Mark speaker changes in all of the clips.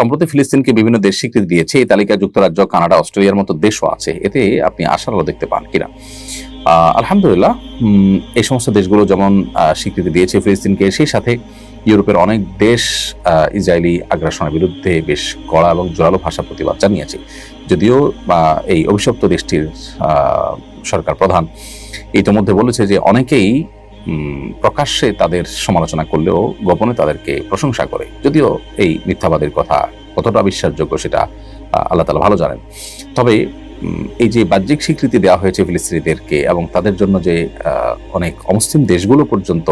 Speaker 1: সম্প্রতি ফিলিস্তিনকে বিভিন্ন দেশ স্বীকৃতি দিয়েছে। এই তালিকায় যুক্তরাজ্য, কানাডা, অস্ট্রেলিয়ার মতো দেশও আছে। এতে আপনি আশার আলো দেখতে পান কিনা? আলহামদুলিল্লাহ এই সমস্ত দেশগুলো যেমন স্বীকৃতি দিয়েছে ফিলিস্তিনকে, সেই সাথে ইউরোপের অনেক দেশ ইসরায়েলি আগ্রাসনের বিরুদ্ধে বেশ কড়া এবং জোরালো ভাষা প্রতিবাদ জানিয়েছে। যদিও এই অভিশপ্ত দেশটির সরকার প্রধান ইতিমধ্যে বলেছে যে অনেকেই প্রকাশ্যে তাদের সমালোচনা করলেও গোপনে তাদেরকে প্রশংসা করে। যদিও এই মিথ্যাবাদের কথা কতটা বিশ্বাসযোগ্য সেটা আল্লাহ তালা ভালো জানেন। তবে এই যে বাহ্যিক স্বীকৃতি দেওয়া হয়েছে ফিলিস্তিনিদেরকে এবং তাদের জন্য যে অনেক অমুসলিম দেশগুলো পর্যন্ত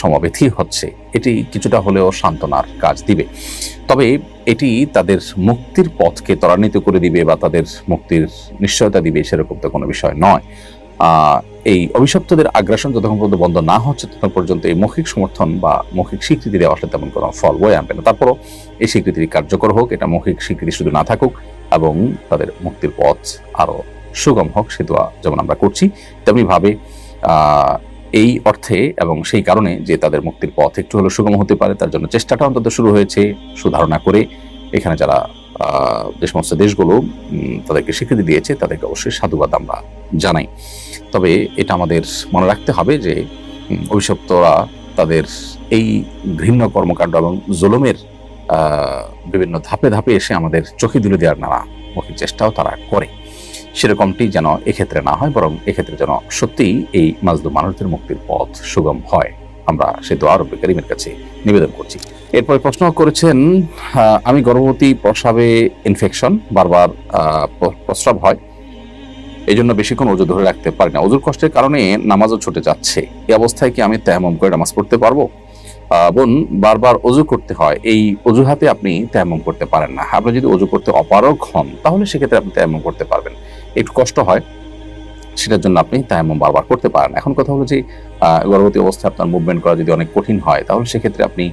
Speaker 1: সমবেথী হচ্ছে, এটি কিছুটা হলেও সান্ত্বনার কাজ দিবে। তবে এটি তাদের মুক্তির পথকে ত্বরান্বিত করে দিবে বা তাদের মুক্তির নিশ্চয়তা দিবে সেরকম তো কোনো বিষয় নয়। এই অভিশপ্তদের আগ্রাসন যতক্ষণ পর্যন্ত বন্ধ না হচ্ছে, ততক্ষণ পর্যন্ত এই মৌখিক সমর্থন বা মৌখিক স্বীকৃতি দেওয়া আসলে তেমন কোনো ফল বয়ে আনবে না। তারপরও এই স্বীকৃতি কার্যকর হোক, এটা মৌখিক স্বীকৃতি শুধু না থাকুক, এবং তাদের মুক্তির পথ আরও সুগম হোক, সে দোয়া যেমন আমরা করছি তেমনি ভাবে এই অর্থে এবং সেই কারণে যে তাদের মুক্তির পথ একটু হলেও সুগম হতে পারে, তার জন্য চেষ্টাটা অন্তত শুরু হয়েছে, সুধারণা করে এখানে যারা যে সমস্ত দেশগুলো তাদেরকে স্বীকৃতি দিয়েছে, তাদেরকে অবশ্যই সাধুবাদ আমরা জানাই। তবে এটা আমাদের মনে রাখতে হবে যে অভিশপ্তরা তাদের এই ঘৃণ্য কর্মকাণ্ড এবং জুলুমের বিভিন্ন ধাপে ধাপে এসে আমাদের চোখে তুলে দেওয়ার নানা মৌখিক চেষ্টাও তারা করে। সেরকমটি যেন এক্ষেত্রে না হয়, বরং এক্ষেত্রে যেন সত্যিই এই মাজলুম মানুষদের মুক্তির পথ সুগম হয়। আমরা সে দোয়া রব্বে করিমের কাছে নিবেদন করছি। এরপরে প্রশ্ন করেছেন আমি গর্ভবতী প্রসাবে ইনফেকশন বারবার প্রস্রাব হয়। এই জন্য বেশিক্ষণ ওজু ধরে রাখতে পারি না। ওজুর কষ্টের কারণে নামাজও ছুটে যাচ্ছে। এই অবস্থায় কি আমি তেমন করে নামাজ পড়তে পারব? বোন, বারবার অজু করতে হয়। এই অজুহাতে আপনি তেমন করতে পারেন না। আপনি যদি অজু করতে অপারগ হন, তাহলে সেক্ষেত্রে আপনি তেমন করতে পারবেন। একটু কষ্ট হয়, সেটার জন্য আপনি তায়াম্মম বারবার করতে পারেন এখন কথা হলো যে গর্ভবতী অবস্থায় আপনার মুভমেন্ট করা যদি অনেক কঠিন হয়, তাহলে সেক্ষেত্রে আপনি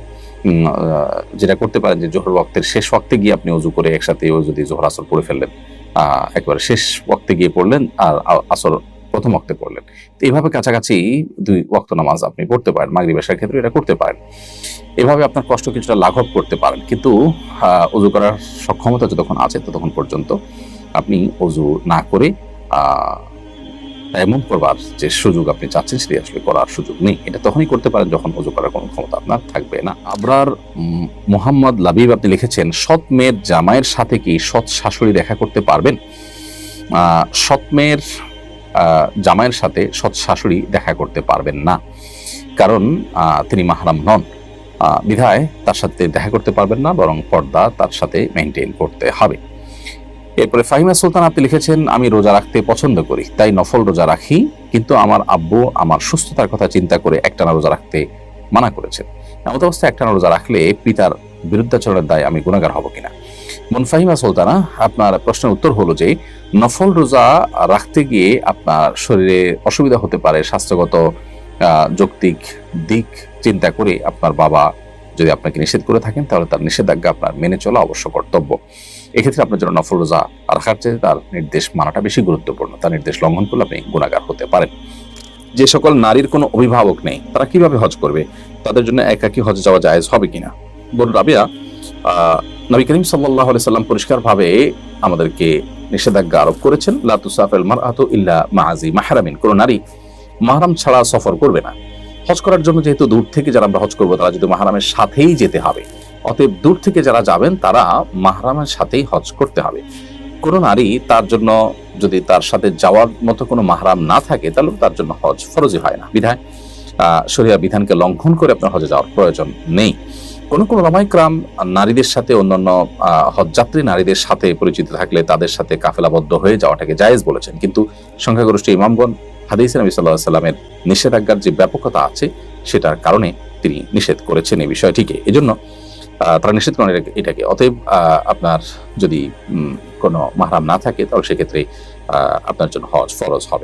Speaker 1: যেটা করতে পারেন যে, জোহর ওয়াক্তের শেষ ওয়াক্তে গিয়ে আপনি অজু করে একসাথে ও যদি জোহর আসর পড়ে ফেললেন। একবারে শেষ ওয়াক্তে গিয়ে পড়লেন আর আসর প্রথম ওয়াক্তে পড়লেন। তো এইভাবে কাছাকাছি দুই ওয়াক্ত নামাজ আপনি পড়তে পারেন মাগরি বেশার ক্ষেত্রে এটা করতে পারেন। এভাবে আপনার কষ্ট কিছুটা লাঘব করতে পারেন। কিন্তু অজু করার সক্ষমতা যতক্ষণ আছে ততক্ষণ পর্যন্ত আপনি অজু না করে এমন করবার যে সুযোগ আপনি চাচ্ছেন সেটি আসলে করার সুযোগ নেই। এটা তখনই করতে পারেন যখন অজু করার কোনো ক্ষমতা আপনার থাকবে না। আবরার মোহাম্মদ লাবিব আপনি লিখেছেন, সৎ মেয়ের জামাইয়ের সাথে কি সৎ শাশুড়ি দেখা করতে পারবেন? সৎ মেয়ের জামাইয়ের সাথে সৎ শাশুড়ি দেখা করতে পারবেন না। কারণ তিনি মাহারাম নন। বিধায় তার সাথে দেখা করতে পারবেন না, বরং পর্দা তার সাথে মেনটেন করতে হবে। এরপরে ফাহিমা সুলতান, আপনি লিখেছেন, আমি রোজা রাখতে পছন্দ করি, তাই নফল রোজা রাখি, কিন্তু আমার আব্বু আমার সুস্থতার কথা চিন্তা করে একটানা রোজা রাখতে মানা করেছেন। এমত অবস্থায় একটানা রোজা রাখলে পিতার বিরুদ্ধাচরণের দায় আমি গুণাগার হব কিনা? মন ফাহিমা সুলতানা, আপনার প্রশ্নের উত্তর হলো যে, নফল রোজা রাখতে গিয়ে আপনার শরীরে অসুবিধা হতে পারে, স্বাস্থ্যগত যৌক্তিক দিক চিন্তা করে আপনার বাবা যদি আপনাকে নিষেধ করে থাকেন, তাহলে তার নিষেধাজ্ঞা আপনার মেনে চলা অবশ্য কর্তব্য। এক্ষেত্রে আপনার জন্য নফল রোজা রাখার চেয়ে তার নির্দেশ মানাটা বেশি গুরুত্বপূর্ণ। তার নির্দেশ লঙ্ঘন করলে আপনি গুণাগার হতে পারেন। যে সকল নারীর কোনো অভিভাবক নেই, তারা কীভাবে হজ করবে? তাদের জন্য একাকি হজ যাওয়া জায়েজ হবে কিনা? বল রাবিয়া নবী করিম সাল্লাহ সাল্লাম পরিষ্কারভাবে আমাদেরকে নিষেধাজ্ঞা আরোপ করেছেন লাতুসাফেল মারআতু ইল্লা মাহাজি মাহরামিন। কোনো নারী মাহরাম ছাড়া সফর করবে না। হজ করার জন্য যেহেতু দূর থেকে যারা আমরা হজ করব, তারা যদি মাহরামের সাথেই যেতে হবে। অতএব দূর থেকে যারা যাবেন, তারা মাহরামের সাথেই হজ করতে হবে। কোনো নারী তার জন্য যদি তার সাথে যাওয়ার মতো কোনো মাহরাম না থাকে, তাহলে তার জন্য হজ ফরজি হয় না। বিধায় শরিয়া বিধানকে লঙ্ঘন করে আপনার হজে যাওয়ার প্রয়োজন নেই। কোন কোন রামাইক্রাম নারীদের সাথে, অন্যান্য হজযাত্রী নারীদের সাথে পরিচিত থাকলে তাদের সাথে কাফেলাবদ্ধ হয়ে যাওয়াটাকে জায়েজ বলেছেন। কিন্তু সংখ্যাগরিষ্ঠ ইমামগণ হাদিস নবী সাল্লাহ সাল্লামের নিষেধাজ্ঞার যে ব্যাপকতা আছে, সেটার কারণে তিনি নিষেধ করেছেন এই বিষয়টিকে। এজন্য তারা নিষেধ করেন এটাকে- অতএব আপনার যদি কোনো মাহরাম না থাকে, তাহলে সেক্ষেত্রে আপনার জন্য হজ ফরজ হবে।